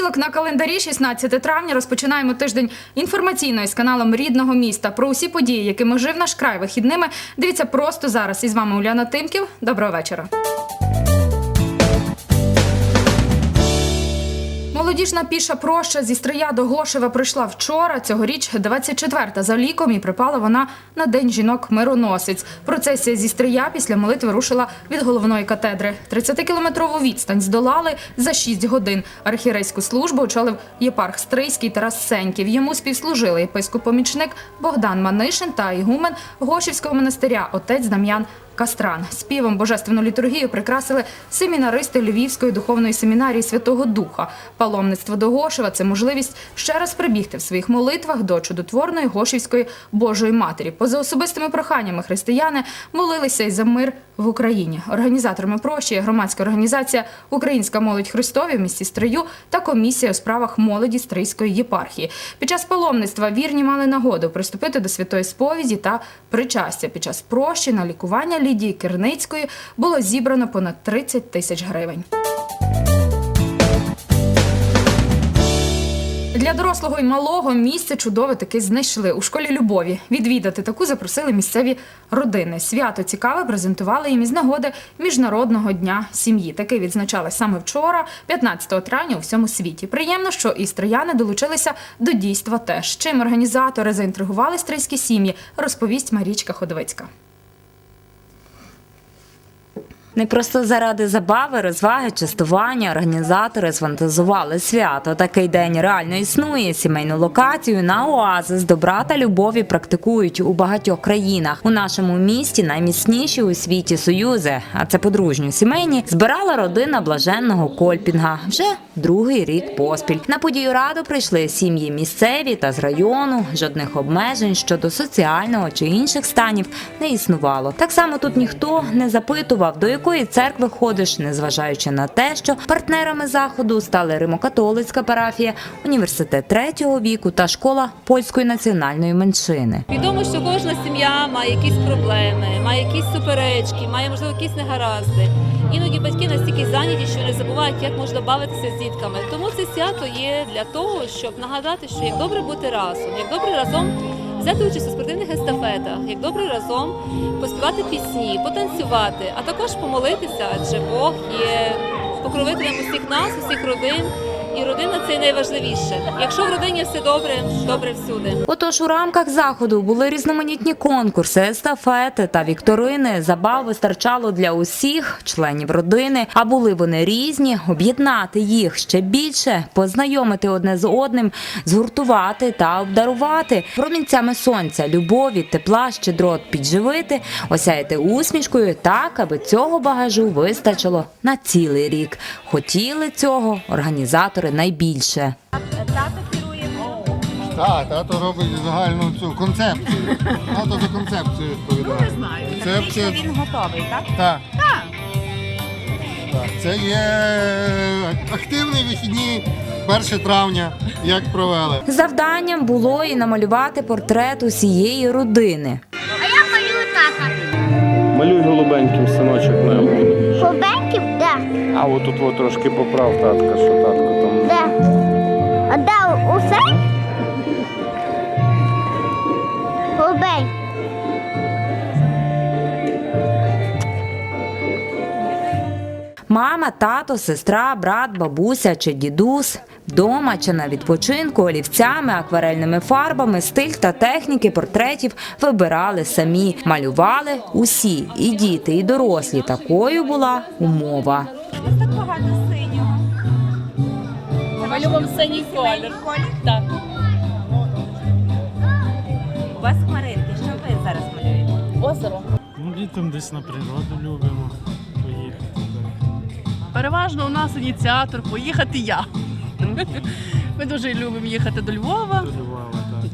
Понеділок на календарі, 16 травня, розпочинаємо тиждень інформаційної з каналом рідного міста. Про усі події, якими жив наш край вихідними. Дивіться просто зараз. І з вами Уляна Тимків. Доброго вечора. Молодіжна піша проща зі Стрия до Глошева прийшла вчора. Цьогоріч 24-та за ліком і припала вона на День жінок-мироносець. Процесія зі Стрия після молитви рушила від головної катедри. 30-кілометрову відстань здолали за 6 годин. Архірейську службу очолив єпарх Стрийський Тарас Сеньків. Йому співслужили єпископ-помічник Богдан Манишин та ігумен Гошівського монастиря отець Дам'ян Кастран. Співом божественну літургію прикрасили семінаристи Львівської духовної семінарії Святого Духа. Паломництво до Гошева це можливість ще раз прибігти в своїх молитвах до чудотворної Гошівської Божої Матері. Поза особистими проханнями християни молилися й за мир в Україні. Організаторами прощі є громадська організація Українська молодь Христові в місті Стрию та комісія у справах молоді Стрийської єпархії. Під час паломництва вірні мали нагоду приступити до святої сповіді та причастя. Під час прощі на лікування Лідії Кирницької було зібрано понад 30 тисяч гривень. Для дорослого і малого місце чудове таки знайшли у школі любові. Відвідати таку запросили місцеві родини. Свято цікаве презентували їм із нагоди міжнародного дня сім'ї. Таке відзначали саме вчора, 15 травня, у всьому світі. Приємно, що і стрияни долучилися до дійства теж. Чим організатори заінтригували стрийські сім'ї, розповість Марічка Ходовицька. Не просто заради забави, розваги, частування організатори сфантазували свято. Такий день реально існує. Сімейну локацію на оазис добра та любові практикують у багатьох країнах. У нашому місті найміцніші у світі союзи, а це подружньо сімейні, збирала родина блаженного Кольпінга вже другий рік поспіль. На подію раду прийшли сім'ї місцеві та з району. Жодних обмежень щодо соціального чи інших станів не існувало. Так само тут ніхто не запитував, до якої церкви ходиш, незважаючи на те, що партнерами заходу стали Римокатолицька парафія, університет третього віку та школа польської національної меншини. Відомо, що кожна сім'я має якісь проблеми, має якісь суперечки, має можливо якісь негаразди. Іноді батьки настільки зайняті, що не забувають, як можна бавитися з дітками. Тому це свято є для того, щоб нагадати, що як добре бути разом, як добре разом взяти участь у спортивних естафетах, як добре разом поспівати пісні, потанцювати, а також помолитися, адже Бог є покровителем усіх нас, усіх родин. І родина це найважливіше. Якщо в родині все добре, добре всюди. Отож, у рамках заходу були різноманітні конкурси, естафети та вікторини. Забав вистачало для усіх членів родини. А були вони різні, об'єднати їх ще більше, познайомити одне з одним, згуртувати та обдарувати промінцями сонця, любові, тепла, щедрот підживити, осяяти усмішкою так, аби цього багажу вистачило на цілий рік. Хотіли цього організатори найбільше. Так, тато робить загальну цю концепцію. Тато за концепцію відповідає. Не знаю. Концепція. Він готовий, так? Так. Так, це є активні вихідні 1 травня, як провели. Завданням було і намалювати портрет усієї родини. А я малюю тата. Малюй голубеньким синочок має бути. А отут от трошки поправ татка, що татко там. Де? А де усе? Голубень. Мама, тато, сестра, брат, бабуся чи дідусь. Вдома чи на відпочинку олівцями, акварельними фарбами, стиль та техніки портретів вибирали самі, малювали усі, і діти, і дорослі. Такою була умова. Так багато синього. Ми любимо синій колір. Так. У вас хмаринки, що ви зараз малюєте? Озеро. Ну, літом десь на природу любимо поїхати. Переважно у нас ініціатор поїхати я. Ми дуже любимо їхати до Львова. До Львова.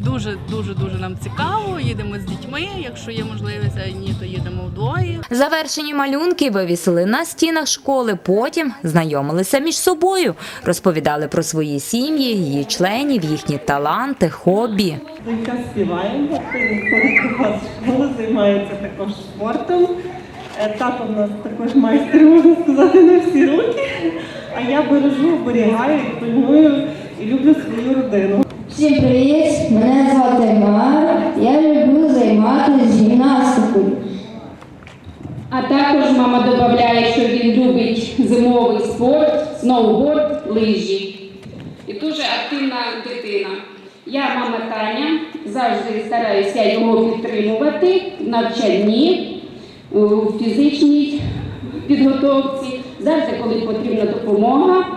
Дуже дуже дуже нам цікаво. Їдемо з дітьми. Якщо є можливість, а ні, то їдемо вдвоє. Завершені малюнки вивісили на стінах школи. Потім знайомилися між собою, розповідали про свої сім'ї, її членів, їхні таланти, хобі. Донька співає, ходить у вас школу, займається також спортом. Е, Тато в нас також майстер, можна сказати, на всі руки. а я бережу, оберігаю, пильную і люблю свою родину. Всім привіт! Мене звати Мар. Я люблю займатися гімнастикою. А також мама додає, що він любить зимовий спорт, сноуборд, лижі. І дуже активна дитина. Я, мама Таня, завжди стараюся його підтримувати в навчанні, у фізичній підготовці, завжди, коли потрібна допомога.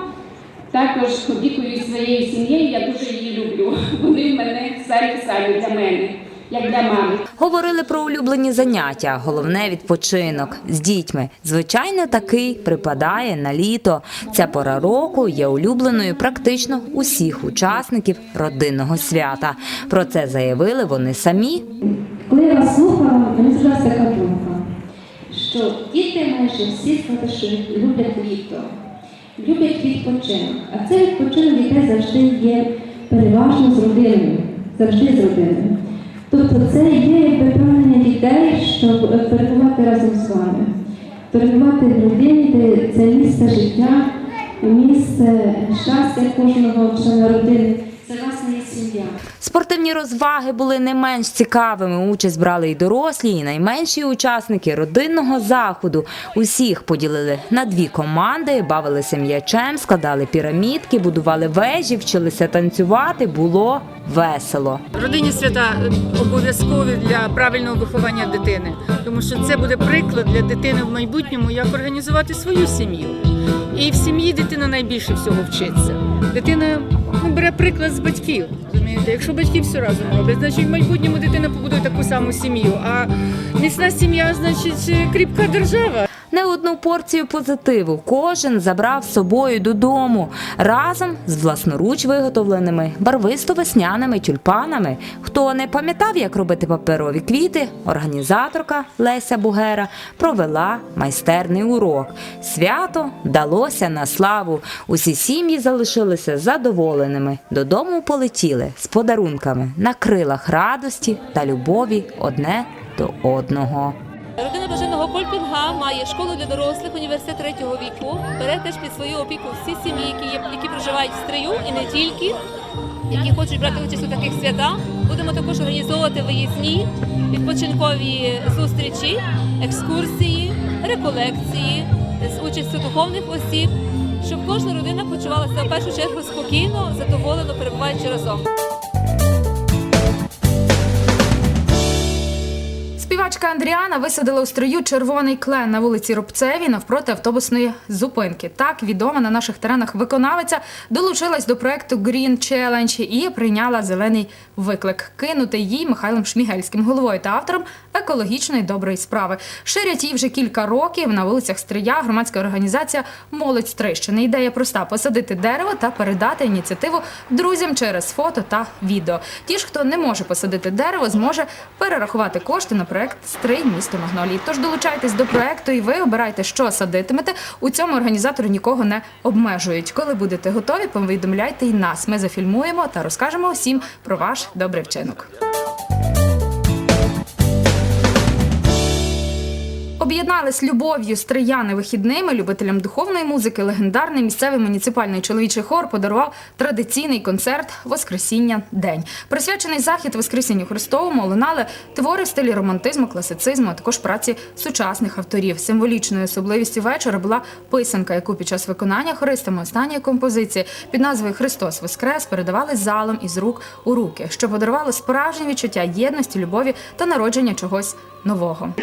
Також опікуюсь своєю сім'єю, я дуже її люблю. Вони в мене самі-самі для мене, як для мами. Говорили про улюблені заняття, головне відпочинок з дітьми. Звичайно, такий припадає на літо. Ця пора року є улюбленою практично усіх учасників родинного свята. Про це заявили вони самі. Коли я вас слухала, мені зразу така думка, що діти майже всі святоши люблять літо, люблять відпочинок. А цей відпочинок яке завжди є переважно з родиною, завжди з родиною. Тобто це є якби прагнення дітей, щоб перебувати разом з вами, перебувати в родині, де це місце життя, місце щастя кожного члена родини. Сім'я. Спортивні розваги були не менш цікавими. Участь брали і дорослі, і найменші учасники родинного заходу. Усіх поділили на дві команди, бавилися м'ячем, складали пірамідки, будували вежі, вчилися танцювати. Було весело. Родинні свята обов'язкові для правильного виховання дитини, тому що це буде приклад для дитини в майбутньому, як організувати свою сім'ю. І в сім'ї дитина найбільше всього вчиться. Дитина ну, бере приклад з батьків. Розумієте? Якщо батьки все разом роблять, значить в майбутньому дитина побудує таку саму сім'ю. А міцна сім'я значить кріпка держава. Не одну порцію позитиву кожен забрав з собою додому разом з власноруч виготовленими барвисто-весняними тюльпанами. Хто не пам'ятав, як робити паперові квіти, організаторка Леся Бугера провела майстерний урок. Свято вдалося на славу. Усі сім'ї залишилися задоволеними. Додому полетіли з подарунками на крилах радості та любові одне до одного. Родина Бажаного Кольпінга має школу для дорослих, університет третього віку. Бере теж під свою опіку всі сім'ї, які, є, які проживають в стрию і не тільки, які хочуть брати участь у таких святах. Будемо також організовувати виїзні відпочинкові зустрічі, екскурсії, реколекції з участю духовних осіб, щоб кожна родина почувалася в першу чергу спокійно, задоволено перебуваючи разом. Співачка Андріана висадила у строю червоний клен на вулиці Рубцевій навпроти автобусної зупинки. Так відома на наших теренах виконавиця долучилась до проекту Green Challenge і прийняла зелений виклик кинути їй Михайлом Шмігельським, головою та автором екологічної доброї справи. Ширять її вже кілька років на вулицях Стрия громадська організація Молодь Стрищини. Ідея проста посадити дерево та передати ініціативу друзям через фото та відео. Ті ж, хто не може посадити дерево, зможе перерахувати кошти на проект Стрий місто Магнолії. Тож долучайтесь до проекту і ви обирайте, що садитимете. У цьому організатори нікого не обмежують. Коли будете готові, повідомляйте і нас. Ми зафільмуємо та розкажемо усім про ваш добрий вчинок. Об'єднались любов'ю стрияни вихідними, любителям духовної музики, легендарний місцевий муніципальний чоловічий хор подарував традиційний концерт Воскресіння День. Присвячений захід Воскресінню Христовому лунали твори в стилі романтизму, класицизму, а також праці сучасних авторів. Символічною особливістю вечора була писанка, яку під час виконання хористами останньої композиції під назвою Христос Воскрес передавали залом із рук у руки, що подарувало справжнє відчуття єдності, любові та народження чогось нового.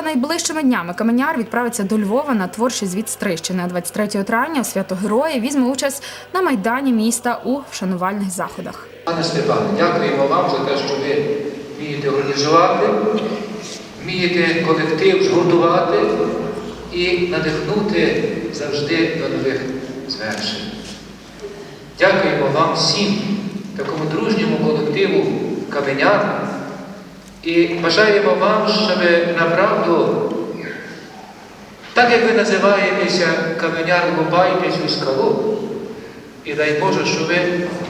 До найближчими днями Каменяр відправиться до Львова на творчий звіт Стрищини. 23 травня свято Героїв візьме участь на майдані міста у вшанувальних заходах. Пане Степане, дякуємо вам за те, що ви вмієте організувати, вмієте колектив згуртувати і надихнути завжди до нових звершень. Дякуємо вам всім, такому дружньому колективу каменян. І бажаємо вам, щоб направду, так як ви називаєтеся каменяр Лубайте у скалу, і дай Боже, щоб ви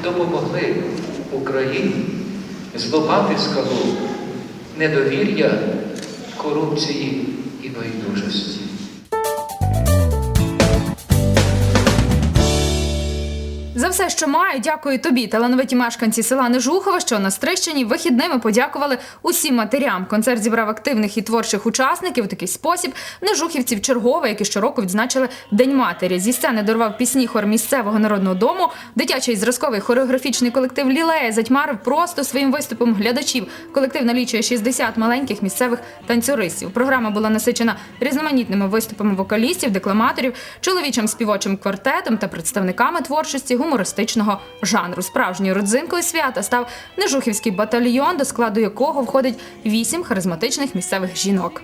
допомогли Україні зломати скалу недовір'я, корупції і байдужості. Все, що маю, дякую тобі, талановиті мешканці села Нежухове, що на Стрищині вихідними подякували усім матерям. Концерт зібрав активних і творчих учасників. У такий спосіб нежухівці в чергове, які щороку відзначили День матері. Зі сцени дорвав пісні хор місцевого народного дому. Дитячий зразковий хореографічний колектив Лілея затьмарив просто своїм виступом глядачів. Колектив налічує 60 маленьких місцевих танцюристів. Програма була насичена різноманітними виступами вокалістів, декламаторів, чоловічим співочим квартетом та представниками творчості гумористичного жанру. Справжньою родзинкою свята став Нежухівський батальйон, до складу якого входить вісім харизматичних місцевих жінок.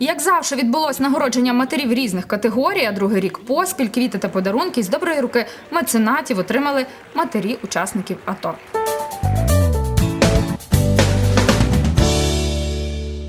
Як завжди відбулось нагородження матерів різних категорій, а другий рік поспіль квіти та подарунки з доброї руки меценатів отримали матері учасників АТО.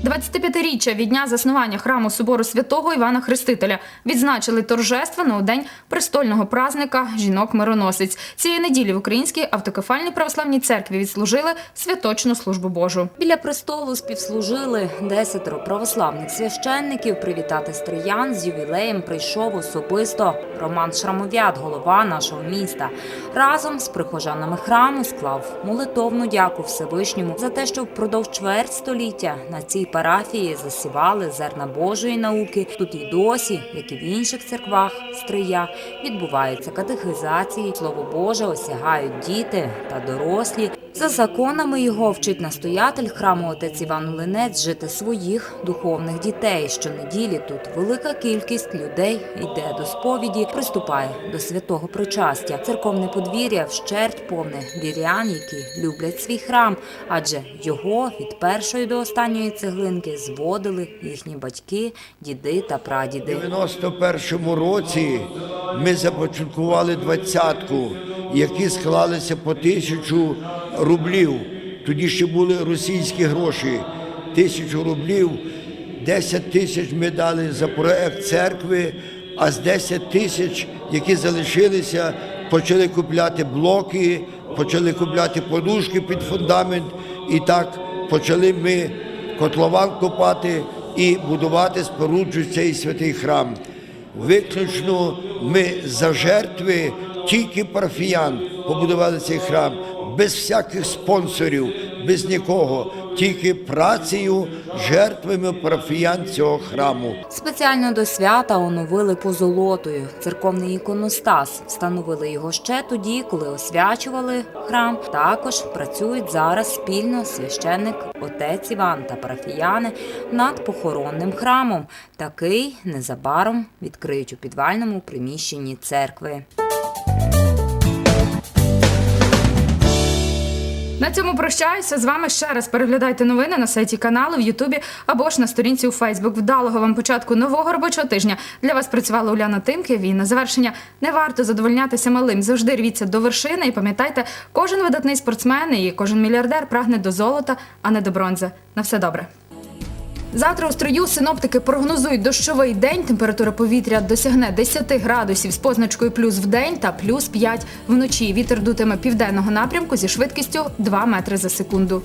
25-річчя від дня заснування храму собору святого Івана Хрестителя відзначили торжественно у день престольного празника жінок-мироносець. Цієї неділі в Українській автокефальній православній церкві відслужили святочну службу Божу. Біля престолу співслужили десятеро православних священників. Привітати стриян з ювілеєм прийшов особисто Роман Шрамовят, голова нашого міста. Разом з прихожанами храму склав молитовну дяку Всевишньому за те, що впродовж чверть століття на цій парафії засівали зерна Божої науки. Тут і досі, як і в інших церквах Стрия, відбуваються катехизації. Слово Боже осягають діти та дорослі. За законами його вчить настоятель храму отець Іван Линець жити своїх духовних дітей. Щонеділі тут велика кількість людей йде до сповіді, приступає до святого причастя. Церковне подвір'я вщерть повне вірян, які люблять свій храм, адже його від першої до останньої цеглинки зводили їхні батьки, діди та прадіди. У 91-му році ми започаткували двадцятку, які склалися по тисячу рублів. Тоді ще були російські гроші. Тисячу рублів, 10 тисяч ми дали за проект церкви, а з 10 тисяч, які залишилися, почали купляти блоки, почали купляти подушки під фундамент. І так почали ми котлован копати і будувати, споруджуючи цей святий храм. Виключно ми за жертви тільки парафіян побудували цей храм, без всяких спонсорів, без нікого, тільки працею, жертвами парафіян цього храму. Спеціально до свята оновили позолотою церковний іконостас. Встановили його ще тоді, коли освячували храм. Також працюють зараз спільно священник отець Іван та парафіяни над похоронним храмом. Такий незабаром відкриють у підвальному приміщенні церкви. На цьому прощаюся з вами. Ще раз переглядайте новини на сайті каналу в Ютубі або ж на сторінці у Фейсбук. Вдалого вам початку нового робочого тижня. Для вас працювала Уляна Тимків. І на завершення не варто задовольнятися малим. Завжди рвіться до вершини. І пам'ятайте, кожен видатний спортсмен і кожен мільярдер прагне до золота, а не до бронзи. На все добре. Завтра у строю синоптики прогнозують дощовий день. Температура повітря досягне 10 градусів з позначкою плюс в день та плюс 5 вночі. Вітер дутиме південного напрямку зі швидкістю 2 метри за секунду.